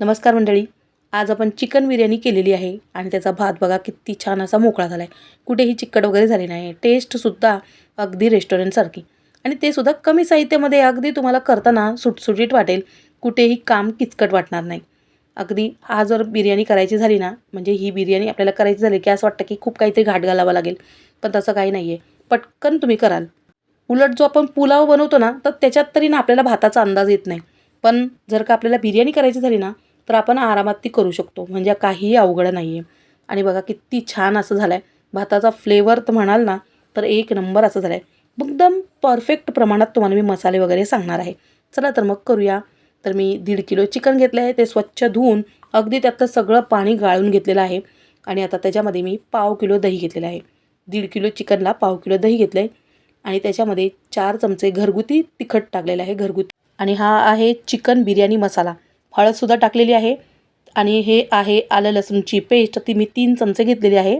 नमस्कार मंडळी. आज आपण चिकन बिर्याणी केलेली आहे आणि त्याचा भात बघा किती छान असा मोकळा झाला आहे कुठेही चिकट वगैरे झाली नाही टेस्टसुद्धा अगदी रेस्टॉरंटसारखी आणि ते सुद्धा कमी साहित्यामध्ये अगदी तुम्हाला करताना सुटसुटीत वाटेल. कुठेही काम किचकट वाटणार नाही. अगदी आज जर बिर्याणी करायची झाली ना म्हणजे ही बिर्याणी आपल्याला करायची झाली की असं वाटतं की खूप काहीतरी घाट घालावं लागेल. पण तसं काही नाही आहे पटकन तुम्ही कराल. उलट जो आपण पुलाव बनवतो ना तर त्याच्यात तरी ना आपल्याला भाताचा अंदाज येत नाही. पण जर का आपल्याला बिर्याणी करायची झाली ना तर आपण आरामात ती करू शकतो. म्हणजे काहीही अवघड नाही आहे आणि बघा किती छान असं झालं आहे भाताचा फ्लेवर तर म्हणाल ना तर एक नंबर असं झालं आहे एकदम परफेक्ट प्रमाणात तुम्हाला मी मसाले वगैरे सांगणार आहे. चला तर मग करूया. तर मी दीड किलो चिकन घेतलं आहे. ते स्वच्छ धुवून अगदी त्यातलं सगळं पाणी गाळून घेतलेलं आहे. आणि आता त्याच्यामध्ये मी पाव किलो दही घेतलेलं आहे. दीड किलो चिकनला पाव किलो दही घेतलं आहे आणि त्याच्यामध्ये चार चमचे घरगुती तिखट टाकलेलं आहे. घरगुती आणि हा आहे चिकन बिर्याणी मसाला. हळदसुद्धा टाकलेली आहे. आणि हे आहे आलं लसूणची पेस्ट ती मी तीन चमचे घेतलेली आहे.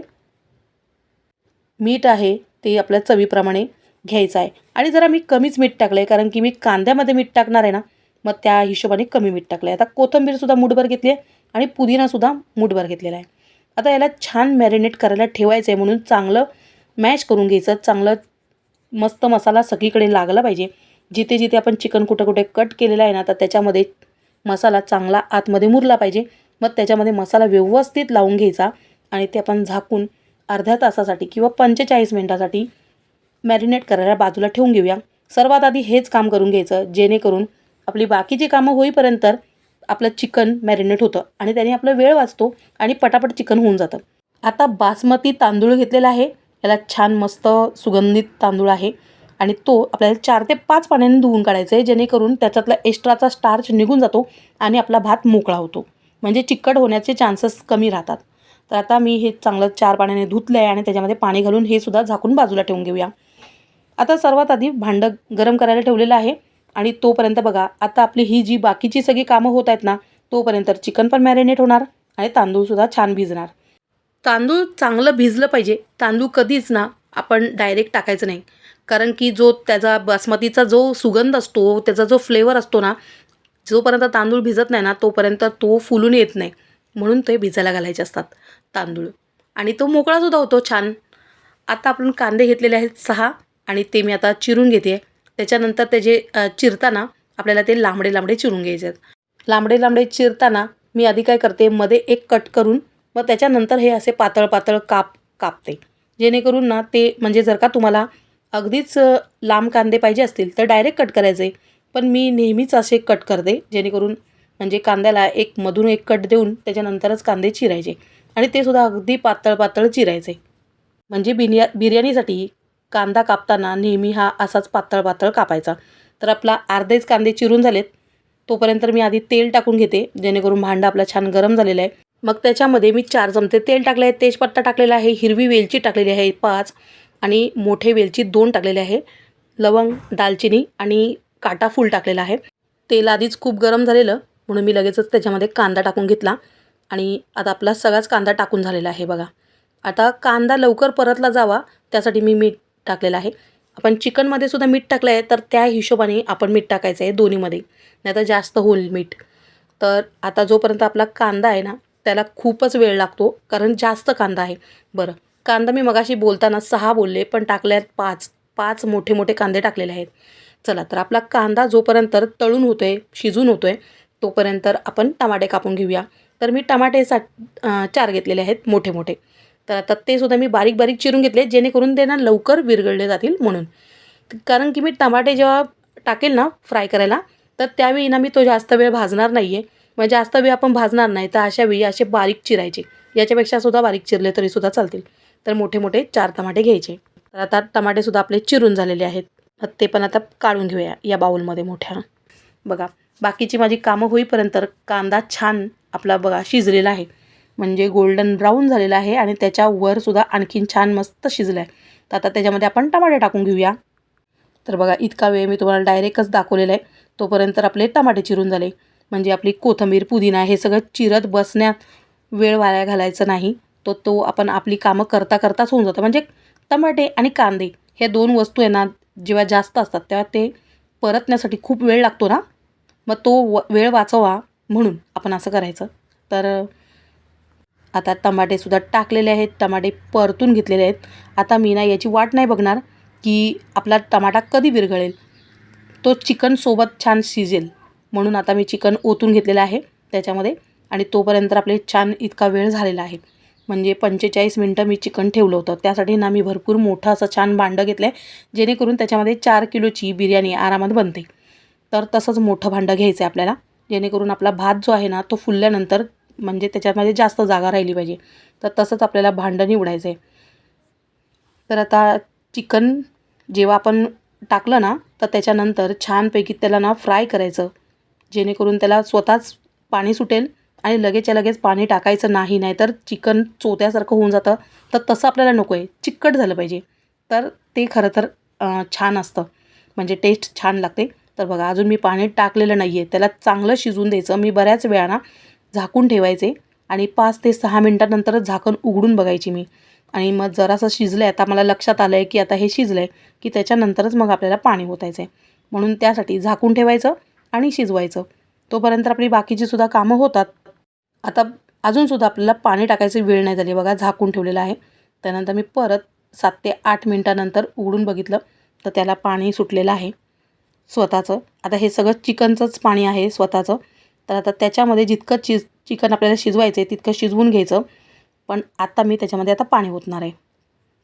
मीठ आहे ते आपल्या चवीप्रमाणे घ्यायचं आहे. आणि जरा मी कमीच मीठ टाकलं आहे कारण की मी कांद्यामध्ये मीठ टाकणार आहे ना मग त्या हिशोबाने कमी मीठ टाकलं आहे आता कोथिंबीरसुद्धा मुठभर घेतली आहे आणि पुदिनासुद्धा मूठभर घेतलेला आहे. आता याला छान मॅरिनेट करायला ठेवायचं आहे म्हणून चांगलं मॅश करून घ्यायचं. चांगलं मस्त मसाला सगळीकडे लागला पाहिजे. जिथे जिथे आपण चिकन कुठे कुठे कट केलेलं आहे ना तर त्याच्यामध्ये मसाला चांगला आतमध्ये मुरला पाहिजे. मग त्याच्यामध्ये मसाला व्यवस्थित लावून घ्यायचा आणि ते आपण झाकून अर्ध्या तासासाठी किंवा पंचेचाळीस मिनटासाठी मॅरिनेट करायला बाजूला ठेवून घेऊया. सर्वात आधी हेच काम करून घ्यायचं जेणेकरून आपली बाकीची कामं होईपर्यंत आपलं चिकन मॅरिनेट होतं आणि त्याने आपला वेळ वाचतो आणि पटापट चिकन होऊन जातं. आता बासमती तांदूळ घेतलेला आहे. याला छान मस्त सुगंधित तांदूळ आहे. आणि तो आपल्याला चार ते पाच पाण्याने धुवून काढायचा आहे जेणेकरून त्याच्यातला एक्स्ट्राचा स्टार्च निघून जातो आणि आपला भात मोकळा होतो. म्हणजे चिकट होण्याचे चान्सेस कमी राहतात. तर आता मी हे चांगलं चार पाण्याने धुतलं आहे आणि त्याच्यामध्ये पाणी घालून हे सुद्धा झाकून बाजूला ठेवून घेऊया. आता सर्वात आधी भांडं गरम करायला ठेवलेलं आहे आणि तोपर्यंत बघा आता आपली ही जी बाकीची सगळी कामं होत आहेत ना तोपर्यंत चिकन पण मॅरिनेट होणार आणि तांदूळसुद्धा छान भिजणार. तांदूळ चांगलं भिजलं पाहिजे. तांदूळ कधीच ना आपण डायरेक्ट टाकायचं नाही. कारण की जो त्याचा बासमतीचा जो सुगंध असतो त्याचा जो फ्लेवर असतो ना जोपर्यंत तांदूळ भिजत नाही ना तोपर्यंत तो फुलून येत नाही. म्हणून ते भिजायला घालायचे असतात तांदूळ. आणि तो मोकळासुद्धा होतो छान. आता आपण कांदे घेतलेले आहेत सहा आणि ते मी आता चिरून घेते. त्याच्यानंतर त्याचे चिरताना आपल्याला ते लांबडे लांबडे चिरून घ्यायचे आहेत. लांबडे लांबडे चिरताना मी आधी काय करते मध्ये एक कट करून मग त्याच्यानंतर हे असे पातळ पातळ काप कापते. जेणेकरून ना ते म्हणजे जर का तुम्हाला अगदीच लांब कांदे पाहिजे असतील तर डायरेक्ट कट करायचे. पण मी नेहमीच असे कट करते जेणेकरून म्हणजे कांद्याला एक मधून एक कट देऊन त्याच्यानंतरच कांदे चिरायचे. आणि ते सुद्धा अगदी पातळ पातळ चिरायचे. म्हणजे बिर्या बिर्याणीसाठी कांदा कापताना नेहमी हा असाच पातळ पातळ कापायचा. तर आपला अर्धेच कांदे चिरून झालेत तोपर्यंत मी आधी तेल टाकून घेते जेणेकरून भांडं आपलं छान गरम झालेलं आहे. मग त्याच्यामध्ये मी चार चमचे तेल टाकले आहे. तेजपत्ता टाकलेला आहे हिरवी वेलची टाकलेली आहे पाच आणि मोठे वेलची दोन टाकलेले आहे. लवंग दालचिनी आणि काटा फूल टाकलेला आहे. तेल आधीच खूप गरम झालेलं म्हणून मी लगेचच त्याच्यामध्ये कांदा टाकून घेतला आणि आता आपला सगळाच कांदा टाकून झालेला आहे बघा. आता कांदा लवकर परतला जावा त्यासाठी मी मीठ टाकलेलं आहे. आपण चिकनमध्ये सुद्धा मीठ टाकलं आहे तर त्या हिशोबाने आपण मीठ टाकायचं आहे दोन्हीमध्ये. नाही तर जास्त होईल मीठ. तर आता जोपर्यंत आपला कांदा आहे ना त्याला खूपच वेळ लागतो कारण जास्त कांदा आहे. बरं कांदा मी मगाशी बोलताना सहा बोलले पण टाकल्यात आहेत पाच. पाच मोठे मोठे कांदे टाकलेले आहेत. चला तर आपला कांदा जोपर्यंत तळून होतो आहे शिजून होतो आहे तोपर्यंत आपण टमाटे कापून घेऊया. तर मी टमाटे सा चार घेतलेले आहेत मोठे मोठे. तर आता ते सुद्धा मी बारीक बारीक चिरून घेतले जेणेकरून त्यांना लवकर विरघळले जातील म्हणून. कारण की मी टमाटे जेव्हा टाकेल ना फ्राय करायला तर त्यावेळी ना मी तो जास्त वेळ भाजणार नाही आहे मग जास्त वेळ आपण भाजणार नाही तर अशा वेळी असे बारीक चिरायचे. याच्यापेक्षा सुद्धा बारीक चिरले तरीसुद्धा चालतील. तर मोठे मोठे चार टमाटे घ्यायचे. तर आता टमाटेसुद्धा आपले चिरून झालेले आहेत. ते पण आता काढून घेऊया या बाऊलमध्ये मोठ्या. बघा बाकीची माझी कामं होईपर्यंत कांदा छान आपला बघा शिजलेला आहे. म्हणजे गोल्डन ब्राऊन झालेला आहे आणि त्याच्यावर सुद्धा आणखीन छान मस्त शिजलं आहे. तर आता त्याच्यामध्ये आपण टमाटे टाकून घेऊया. तर बघा इतका वेळ मी तुम्हाला डायरेक्टच दाखवलेला आहे. तोपर्यंत आपले टमाटे चिरून झाले. म्हणजे आपली कोथंबीर पुदिना हे सगळं चिरत बसण्यात वेळ वाया घालायचं नाही. तो तो आपण आपली कामं करता करताच होऊन जातं. म्हणजे टमाटे आणि कांदे ह्या दोन वस्तू आहे ना जेव्हा जास्त असतात तेव्हा ते परतण्यासाठी खूप वेळ लागतो ना. मग तो व वेळ वाचवा म्हणून आपण असं करायचं. तर आता टमाटेसुद्धा टाकलेले आहेत टमाटे परतून घेतलेले आहेत. आता मी ना याची वाट नाही बघणार की आपला टमाटा कधी विरघळेल. तो चिकनसोबत छान शिजेल. म्हणून आता मी चिकन ओतून घेतलेलं आहे त्याच्यामध्ये. आणि तोपर्यंत आपले छान इतका वेळ झालेला आहे. म्हणजे पंचेचाळीस मिनटं मी चिकन ठेवलं होतं. त्यासाठी ना मी भरपूर मोठं असं छान भांडं घेतलं आहे जेणेकरून त्याच्यामध्ये चार किलोची बिर्याणी आरामात बनते. तर तसंच मोठं भांडं घ्यायचं आहे आपल्याला जेणेकरून आपला भात जो आहे ना तो फुलल्यानंतर म्हणजे त्याच्यामध्ये जास्त जागा राहिली पाहिजे. तर तसंच आपल्याला भांडं निवडायचं आहे तर आता चिकन जेव्हा आपण टाकलं ना तर त्याच्यानंतर छानपैकी त्याला ना फ्राय करायचं. जेणेकरून त्याला स्वतःच पाणी सुटेल आणि लगेचच्या लगेच पाणी टाकायचं नाही नाही तर चिकन चोत्यासारखं होऊन जातं. तर तसं आपल्याला नको आहे. चिकट झालं पाहिजे. तर ते खरं तर छान असतं. म्हणजे टेस्ट छान लागते. तर बघा अजून मी पाणी टाकलेलं नाही आहे त्याला चांगलं शिजून द्यायचं. मी बऱ्याच वेळा झाकून ठेवायचे आणि पाच ते सहा मिनटानंतरच झाकण उघडून बघायची मी. आणि मग जरासं शिजलं आहे आता मला लक्षात आलं आहे की आता हे शिजलं आहे की त्याच्यानंतरच मग आपल्याला पाणी ओतायचं आहे म्हणून त्यासाठी झाकून ठेवायचं. आणि शिजवायचं. तोपर्यंत आपली बाकीची सुद्धा कामं होतात. आता अजूनसुद्धा आपल्याला पाणी टाकायची वेळ नाही झाली. बघा झाकून ठेवलेलं आहे. त्यानंतर मी परत सात ते आठ मिनटानंतर उघडून बघितलं तर त्याला पाणी सुटलेलं आहे. स्वतःचं. आता हे सगळं चिकनचंच पाणी आहे स्वतःचं. तर आता त्याच्यामध्ये जितकं चिज चिकन आपल्याला शिजवायचं आहे तितकं शिजवून घ्यायचं. पण आता मी त्याच्यामध्ये आता पाणी ओतणार आहे.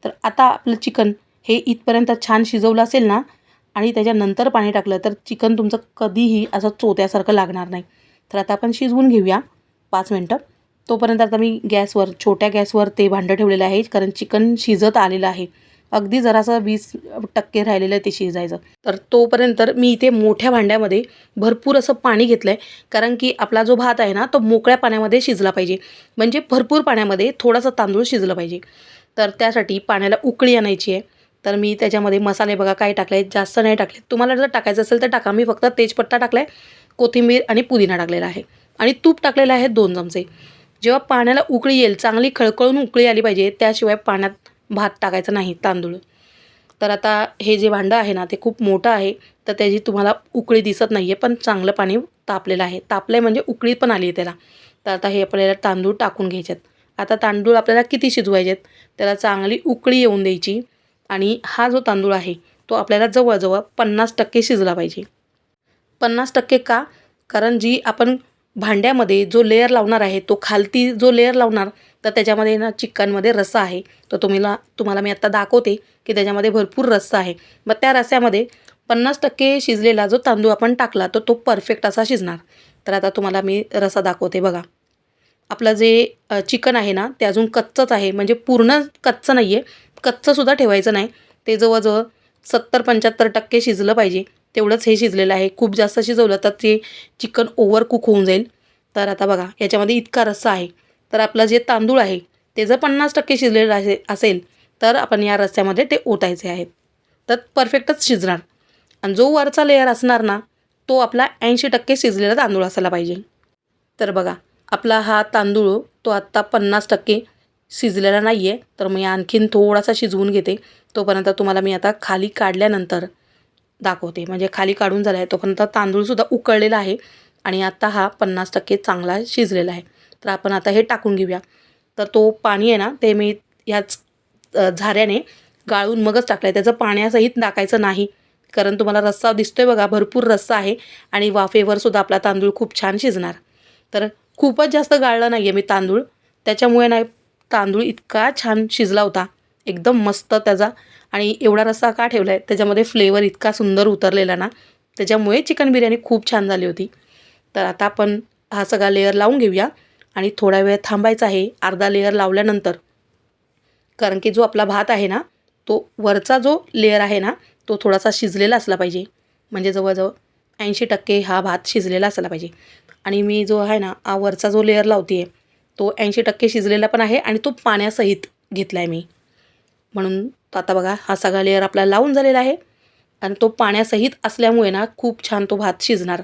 तर आता आपलं चिकन हे इथपर्यंत छान शिजवलं असेल ना आणि त्याच्यानंतर पाणी टाकलं तर चिकन तुमचं कधीही असं चोत्यासारखं लागणार नाही. तर आता आपण शिजवून घेऊया पाच मिनटं. तोपर्यंत आता मी गॅसवर छोट्या गॅसवर ते भांडं ठेवलेलं आहे कारण चिकन शिजत आलेलं आहे. अगदी जरासं वीस टक्के राहिलेलं आहे ते शिजायचं. तर तोपर्यंत मी इथे मोठ्या भांड्यामध्ये भरपूर असं पाणी घेतलं आहे कारण की आपला जो भात आहे ना तो मोकळ्या पाण्यामध्ये शिजला पाहिजे. म्हणजे भरपूर पाण्यामध्ये थोडासा तांदूळ शिजलं पाहिजे. तर त्यासाठी पाण्याला उकळी आणायची आहे. तर मी त्याच्यामध्ये मसाले बघा काय टाकले आहेत जास्त नाही टाकले. तुम्हाला जर टाकायचं असेल तर टाका. मी फक्त तेजपत्ता टाकला आहे कोथिंबीर आणि पुदिना टाकलेला आहे. आणि तूप टाकलेलं आहे दोन चमचे. जेव्हा पाण्याला उकळी येईल चांगली खळखळून उकळी आली पाहिजे त्याशिवाय पाण्यात भात टाकायचा नाही तांदूळ. तर आता हे जे भांडं आहे ना ते खूप मोठं आहे तर त्याची तुम्हाला उकळी दिसत नाही आहे पण चांगलं पाणी तापलेलं आहे. तापलं आहे म्हणजे उकळी पण आली आहे त्याला. तर आता हे आपल्याला तांदूळ टाकून घ्यायचे आहेत आता तांदूळ आपल्याला किती शिजवायचे आहेत त्याला चांगली उकळी येऊन द्यायची. आणि हा जो तांदूळ आहे तो आपल्याला जवळजवळ पन्नास टक्के शिजला पाहिजे. पन्नास टक्के का? कारण जी आपण भांड्यामध्ये जो लेअर लावणार आहे तो खालती जो लेअर लावणार तर त्याच्यामध्ये ना चिकनमध्ये रस्सा आहे. तर तुम्हाला तुम्हाला मी आत्ता दाखवते की त्याच्यामध्ये भरपूर रस्सा आहे. मग त्या रस्स्यामध्ये पन्नास टक्के शिजलेला जो तांदूळ आपण टाकला तर तो परफेक्ट असा शिजणार. तर आता तुम्हाला मी रस्सा दाखवते बघा. आपलं जे चिकन आहे ना ते अजून कच्चंच आहे. म्हणजे पूर्ण कच्चं नाही आहे कच्चंसुद्धा ठेवायचं नाही. ते जवळजवळ सत्तर पंच्याहत्तर टक्के शिजलं पाहिजे. तेवढंच हे शिजलेलं आहे. खूप जास्त शिजवलं तर ते चिकन ओव्हर कुक होऊन जाईल. तर आता बघा याच्यामध्ये इतका रस्सा आहे. तर आपलं जे तांदूळ आहे ते जर पन्नास टक्के शिजलेलं असे असेल तर आपण या रस्स्यामध्ये ते ओतायचे आहेत. तर परफेक्टच शिजणार. आणि जो वरचा लेअर असणार ना तो आपला ऐंशी टक्के शिजलेला तांदूळ असायला पाहिजे. तर बघा आपला हा तांदूळ तो आत्ता पन्नास टक्के शिजलेला नाही आहे तर मी आणखीन थोडासा शिजवून घेते. तोपर्यंत तुम्हाला मी आता खाली काढल्यानंतर दाखवते. म्हणजे खाली काढून झाला आहे तोपर्यंत तांदूळसुद्धा उकळलेला आहे आणि आता हा पन्नास टक्के चांगला शिजलेला आहे. तर आपण आता हे टाकून घेऊया. तर तो पाणी आहे ना ते मी ह्याच झाऱ्याने गाळून मगच टाकलं आहे त्याचं पाण्यासहित टाकायचं नाही. कारण तुम्हाला रस्सा दिसतोय बघा भरपूर रस्सा आहे आणि वाफेवर सुद्धा आपला तांदूळ खूप छान शिजणार. तर खूपच जास्त गाळलं नाही आहे मी तांदूळ. त्याच्यामुळे नाही तांदूळ इतका छान शिजला होता. एकदम मस्त त्याचा. आणि एवढा रस्सा का ठेवला आहे त्याच्यामध्ये फ्लेवर इतका सुंदर उतरलेला ना. त्याच्यामुळे चिकन बिर्याणी खूप छान झाली होती. तर आता आपण हा सगळा लेअर लावून घेऊया. आणि थोडा वेळ थांबायचा आहे. अर्धा लेअर लावल्यानंतर. कारण की जो आपला भात आहे ना तो वरचा जो लेअर आहे ना तो थोडासा शिजलेला असला पाहिजे. म्हणजे जवळजवळ ऐंशी टक्के हा भात शिजलेला असला पाहिजे. आणि मी जो आहे ना हा वरचा जो लेअर लावते आहे तो ऐंशी टक्के शिजलेला पण आहे आणि तो पाण्यासहित घेतला आहे मी. म्हणून तो आता बघा हा सगळा लेअर आपला लावून झालेला आहे. आणि तो पाण्यासहित असल्यामुळे ना खूप छान तो भात शिजणार.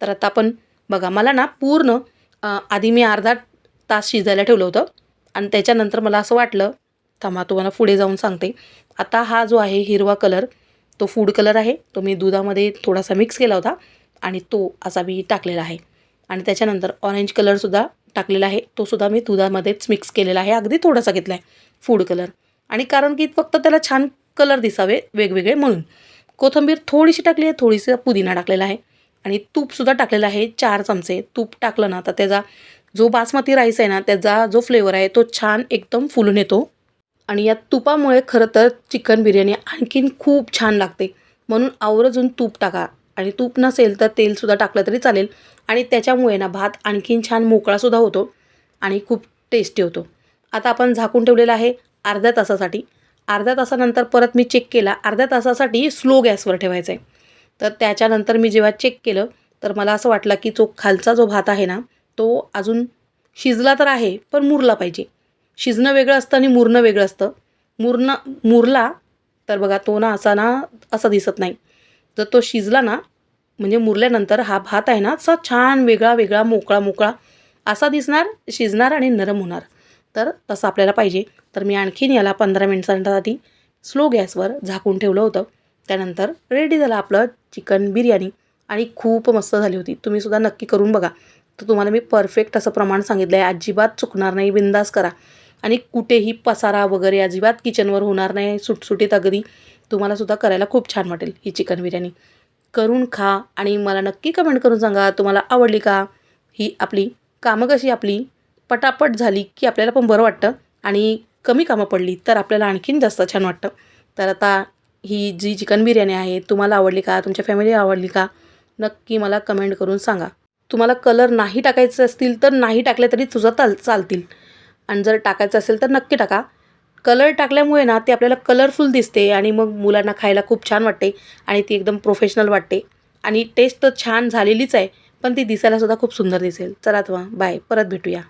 तर आता आपण बघा मला ना पूर्ण आधी मी अर्धा तास शिजायला ठेवलं होतं. आणि त्याच्यानंतर मला असं वाटलं थांबा तुम्हाला पुढे जाऊन सांगते. आता हा जो आहे हिरवा कलर तो फूड कलर आहे. तो मी दुधामध्ये थोडासा मिक्स केला होता आणि तो असा मी टाकलेला आहे. आणि त्याच्यानंतर ऑरेंज कलरसुद्धा टाकलेला आहे तो सुद्धा मी दुधामध्येच मिक्स केलेला आहे. अगदी थोडासा घेतला आहे फूड कलर आणि कारण की फक्त त्याला छान कलर दिसावे वेगवेगळे म्हणून. कोथिंबीर थोडीशी टाकली आहे थोडीशी पुदिना टाकलेला आहे. आणि तूपसुद्धा टाकलेलं आहे चार चमचे. तूप टाकलं ना तर त्याचा जो बासमती राईस आहे ना त्याचा जो फ्लेवर आहे तो छान एकदम फुलून येतो. आणि या तुपामुळे खरं तर चिकन बिर्याणी आणखीन खूप छान लागते. म्हणून आवर्जून तूप टाका. आणि तूप नसेल तर तेलसुद्धा टाकलं तरी चालेल. आणि त्याच्यामुळे ना भात आणखीन छान मोकळासुद्धा होतो आणि खूप टेस्टी होतो. आता आपण झाकून ठेवलेलं आहे अर्ध्या तासासाठी. अर्ध्या तासानंतर परत मी चेक केला. अर्ध्या तासासाठी स्लो गॅसवर ठेवायचा आहे तर त्याच्यानंतर मी जेव्हा चेक केलं तर मला असं वाटलं की जो खालचा जो भात आहे ना तो अजून शिजला तर आहे पण मुरला पाहिजे. शिजणं वेगळं असतं आणि मुरणं वेगळं असतं. मुरणं मुरला तर बघा तो ना असा ना असा दिसत नाही. जर तो शिजला ना म्हणजे मुरल्यानंतर हा भात आहे ना असा छान वेगळा वेगळा मोकळा मोकळा असा दिसणार शिजणार आणि नरम होणार. तर तसं आपल्याला पाहिजे. तर मी आणखीन याला पंधरा मिनिटांसाठी स्लो गॅसवर झाकून ठेवलं होतं. त्यानंतर रेडी झालं आपलं चिकन बिर्याणी आणि खूप मस्त झाली होती. तुम्हीसुद्धा नक्की करून बघा. तर तुम्हाला मी परफेक्ट असं प्रमाण सांगितलं आहे अजिबात चुकणार नाही बिंदास करा. आणि कुठेही पसारा वगैरे अजिबात किचनवर होणार नाही सुटसुटीत अगदी. तुम्हालासुद्धा करायला खूप छान वाटेल ही चिकन बिर्याणी. करून खा आणि मला नक्की कमेंट करून सांगा तुम्हाला आवडली का ही आपली कामं कशी आपली पटापट झाली की आपल्याला पण बरं वाटतं आणि कमी कामं पडली तर आपल्याला आणखीन जास्त छान वाटतं. तर आता ही जी चिकन बिर्याणी आहे तुम्हाला आवडली का तुमच्या फॅमिली आवडली का नक्की मला कमेंट करून सांगा. तुम्हाला कलर नाही टाकायचे असतील तर नाही टाकले तरी तुझा चाल चालतील. आणि जर टाकायचं असेल तर नक्की टाका. कलर टाकल्यामुळे ना ते आपल्याला कलरफुल दिसते आणि मग मुलांना खायला खूप छान वाटते आणि ती एकदम प्रोफेशनल वाटते. आणि टेस्ट तर छान झालेलीच आहे पण ती दिसायला सुद्धा खूप सुंदर दिसेल. चला तर बाय परत भेटूया.